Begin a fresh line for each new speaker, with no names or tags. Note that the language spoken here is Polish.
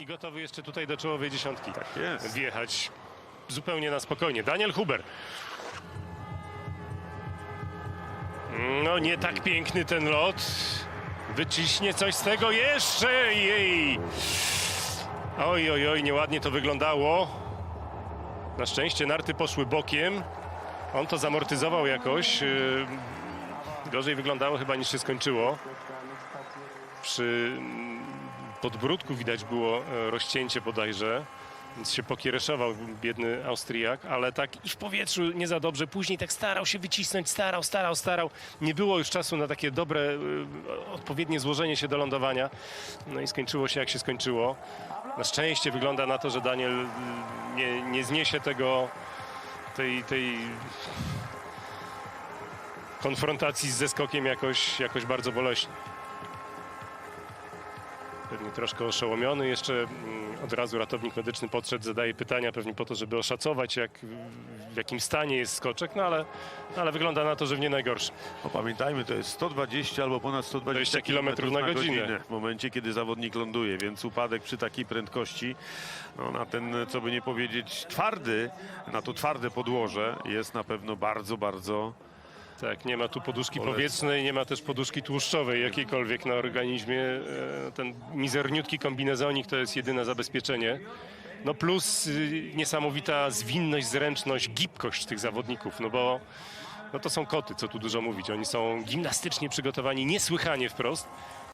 I gotowy jeszcze tutaj do czołowej dziesiątki.
Tak jest.
Wjechać zupełnie na spokojnie. Daniel Huber. No nie tak piękny ten lot. Wyciśnie coś z tego jeszcze. Jej. Oj, oj, oj, nieładnie to wyglądało. Na szczęście narty poszły bokiem. On to zamortyzował jakoś. Yy, Gorzej wyglądało chyba niż się skończyło. Przy podbródku widać było e, rozcięcie bodajże. Więc się pokiereszował biedny Austriak, ale tak i w powietrzu nie za dobrze. Później tak starał się wycisnąć, starał, starał, starał. Nie było już czasu na takie dobre, y, odpowiednie złożenie się do lądowania. No i skończyło się jak się skończyło. Na szczęście wygląda na to, że Daniel y, nie, nie zniesie tego, tej, tej konfrontacji z zeskokiem jakoś, jakoś bardzo boleśnie. Pewnie troszkę oszołomiony. Jeszcze mm, od razu ratownik medyczny podszedł, zadaje pytania pewnie po to, żeby oszacować, jak, w jakim stanie jest skoczek, no ale, ale wygląda na to, że w nie najgorszym.
No, pamiętajmy, to jest 120 albo ponad 120
20 kilometrów na godzinę.
w momencie, kiedy zawodnik ląduje, więc upadek przy takiej prędkości, no, na ten, co by nie powiedzieć, twardy, na to twarde podłoże jest na pewno bardzo, bardzo
Tak, nie ma tu poduszki powietrznej, nie ma też poduszki tłuszczowej jakiejkolwiek na organizmie. E, Ten mizerniutki kombinezonik to jest jedyne zabezpieczenie. No plus y, niesamowita zwinność, zręczność, gibkość tych zawodników, no bo no to są koty, co tu dużo mówić. Oni są gimnastycznie przygotowani, niesłychanie wprost.